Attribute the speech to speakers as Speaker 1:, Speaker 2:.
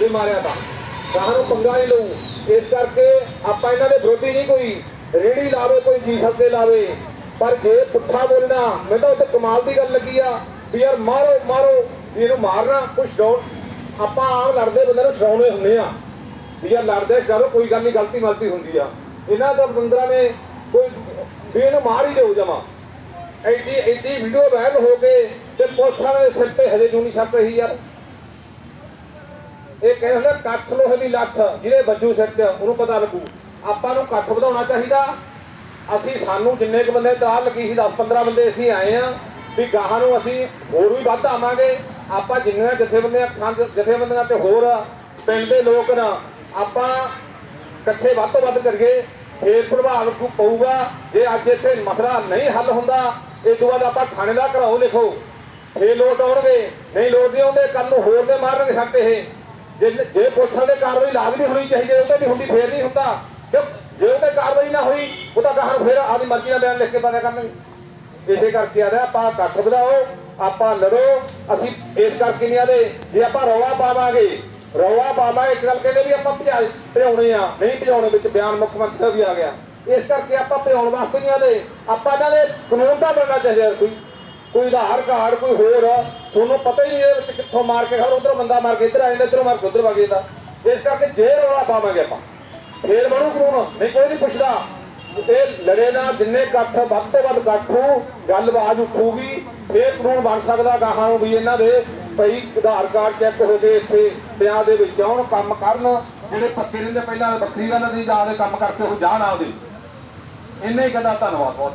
Speaker 1: ਜੇ ਮਾਰਿਆ ਤਾਂ। ਗਾਹਾਂ ਨੂੰ ਪੰਗਾ ਨਹੀਂ ਲਊ। ਇਸ ਕਰਕੇ ਆਪਾਂ ਇਹਨਾਂ ਦੇ ਵਿਰੋਧੀ ਨਹੀਂ ਕੋਈ ਰੇੜੀ ਲਾਵੇ, ਕੋਈ ਜੀ ਸਕਦੇ ਲਾਵੇ। ਪਰ ਜੇ ਪੁੱਠਾ ਬੋਲਣਾ, ਮੈਂ ਤਾਂ ਉੱਤੇ ਕਮਾਲ ਦੀ ਗੱਲ ਲੱਗੀ ਆ ਵੀ ਯਾਰ ਮਾਰੋ ਮਾਰੋ। ਵੀ ਇਹਨੂੰ ਮਾਰਨਾ ਕੁਛ ਡਾਉਣ ਆਪਾਂ ਆਮ ਲੜਦੇ ਬੰਦੇ ਨੂੰ ਛਡਾਉਣੇ ਹੁੰਦੇ ਆ। ਵੀ ਯਾਰ ਲੜਦੇ ਚਲੋ ਕੋਈ ਗੱਲ ਨਹੀਂ, ਗਲਤੀ ਮਲਤੀ ਹੁੰਦੀ ਆ। ਇਹਨਾਂ ਦਾ ਬੰਦਰਾਂ ਨੇ ਕੋਈ ਵੀ ਇਹਨੂੰ ਮਾਰ ਹੀ ਦਿਓ ਜਮਾ। ਐਡੀ ਐਡੀ ਵੀਡੀਓ ਵਾਇਰਲ ਹੋ ਕੇ ਤੇ ਪੁਲਿਸ ਵਾਲੇ ਸਿਰ ਤੇ ਹਜੇ ਜੂ ਨਹੀਂ ਛੱਪ ਰਹੀ ਯਾਰ ਇਹ ਕਹਿੰਦੇ ਹੁੰਦੇ ਕੱਠ ਲੋਹੇ ਦੀ ਲੱਖ, ਜਿਹਦੇ ਵੱਜੂ ਸਿਰ 'ਚ, ਉਹਨੂੰ ਪਤਾ ਲੱਗੂ। ਆਪਾਂ ਨੂੰ ਕੱਠ ਵਧਾਉਣਾ ਚਾਹੀਦਾ। ਅਸੀਂ ਸਾਨੂੰ ਜਿੰਨੇ ਕੁ ਬੰਦੇ ਤਾਰ ਲੱਗੀ ਸੀ 10 15 ਬੰਦੇ ਅਸੀਂ ਆਏ ਆ, ਵੀ ਗਾਹਾਂ ਨੂੰ ਅਸੀਂ ਹੋਰ ਵੀ ਵੱਧ ਆਵਾਂਗੇ। ਆਪਾਂ ਜਿੰਨੇ ਜਥੇਬੰਦੀਆਂ ਸੰਦ, ਜਥੇਬੰਦੀਆਂ ਤੇ ਹੋਰ ਪਿੰਡ ਦੇ ਲੋਕ ਨਾ, ਆਪਾਂ ਇਕੱਠੇ ਵੱਧ ਤੋਂ ਵੱਧ ਕਰੀਏ। ਫੇਰ ਪ੍ਰਭਾਵ ਪਊਗਾ। ਜੇ ਅੱਜ ਇੱਥੇ ਮਸਲਾ ਨਹੀਂ ਹੱਲ ਹੁੰਦਾ ਇਸ ਤੋਂ ਬਾਅਦ ਆਪਾਂ ਥਾਣੇ ਦਾ ਘਰਾਓ ਲਿਖੋ। ਫੇਰ ਲੋਟ ਆਉਣਗੇ। ਨਹੀਂ ਲੋਟ ਨਹੀਂ ਆਉਂਦੇ ਕੱਲ ਨੂੰ ਹੋਰ ਦੇ ਮਾਰਨਗੇ ਸਾਡੇ ਇਹ। ਜੇ ਜੇ ਪੁਲਿਸ ਦੇ ਕਾਰਵਾਈ ਲਾਜ਼ਮੀ ਹੋਣੀ ਚਾਹੀਦੀ ਹੈ, ਉਹ ਤਾਂ ਨਹੀਂ ਹੁੰਦੀ, ਫੇਰ ਨਹੀਂ ਹੁੰਦਾ। ਕਿਉਂ ਜੇ ਉਹਦੇ ਕਾਰਵਾਈ ਨਾ ਹੋਈ, ਉਹ ਤਾਂ ਗਾਹਾਂ ਫੇਰ ਆਪਣੀ ਮਰਜ਼ੀ ਨਾਲ ਬਿਆਨ ਲਿਖ ਕੇ ਪਾਇਆ ਕਰਨਗੇ। ਇਸੇ ਕਰਕੇ ਆ ਰਿਹਾ ਆਪਾਂ ਇਕੱਠ ਵਧਾਓ, ਆਪਾਂ ਲੜੋ, ਅਸੀਂ ਇਸ ਕਰਕੇ ਨਹੀਂ ਆਦੇ, ਜੇ ਆਪਾਂ ਰੌਲਾ ਪਾਵਾਂਗੇ ਰੌਲਾ ਪਾਵਾਂਗੇ, ਇੱਕ ਗੱਲ ਕਹਿੰਦੇ ਵੀ ਆਪਾਂ ਭਜਾ ਭਜਾਉਣੇ ਆ, ਨਹੀਂ ਭਜਾਉਣੇ, ਵਿੱਚ ਬਿਆਨ ਮੁੱਖ ਮੰਤਰੀ ਦਾ ਵੀ ਆ ਗਿਆ। ਇਸ ਕਰਕੇ ਆਪਾਂ ਭਜਾਉਣ ਵਾਸਤੇ ਨਹੀਂ ਆਦੇ, ਆਪਾਂ ਇਹਨਾਂ ਦੇ ਕਾਨੂੰਨ ਦਾ ਬਣਨਾ ਚਾਹੀਦਾ ਕੋਈ। ਕੋਈ ਆਧਾਰ ਕਾਰਡ ਕੋਈ ਹੋਰ, ਤੁਹਾਨੂੰ ਪਤਾ ਹੀ ਨਹੀਂ ਇਹਦੇ ਵਿੱਚ ਕਿੱਥੋਂ ਮਾਰ ਕੇ ਖੜ ਉਧਰ ਬੰਦਾ ਮਾਰ ਕੇ ਇੱਧਰ ਆ ਜਾਂਦਾ, ਇੱਧਰੋਂ ਮਾਰ ਕੇ ਉੱਧਰ ਵਗ ਜਾਂਦਾ। ਇਸ ਕਰਕੇ ਜੇ ਰੌਲਾ ਪਾਵਾਂਗੇ ਆਪਾਂ, ਫੇਰ ਬਣੂ ਕਾਨੂੰਨ। ਨਹੀਂ, ਕੋਈ ਨਹੀਂ ਪੁੱਛਦਾ। ਇਹ ਲੜੇ ਨਾ, ਜਿੰਨੇ ਇਕੱਠ, ਵੱਧ ਤੋਂ ਵੱਧ ਇਕੱਠ ਹੋ, ਗੱਲਬਾਤ ਉੱਠੂਗੀ, ਫੇਰ ਕਾਨੂੰਨ ਬਣ ਸਕਦਾ ਗਾਹਾਂ ਨੂੰ ਵੀ ਇਹਨਾਂ ਦੇ ਭਈ ਆਧਾਰ ਕਾਰਡ ਚੈੱਕ ਹੋ ਗਏ ਇੱਥੇ ਪਿਆਂ ਦੇ ਵਿੱਚ ਆਉਣ, ਕੰਮ ਕਰਨ, ਜਿਹੜੇ ਪੱਕੇ ਰਹਿੰਦੇ ਪਹਿਲਾਂ ਵੱਖਰੀ ਗੱਲ ਨਹੀਂ ਦਾ ਕੰਮ ਕਰਕੇ ਉਹ ਜਾਣ ਆਉਦੇ ਇੰਨੇ ਹੀ ਕਹਿੰਦਾ ਧੰਨਵਾਦ ਬਹੁਤ।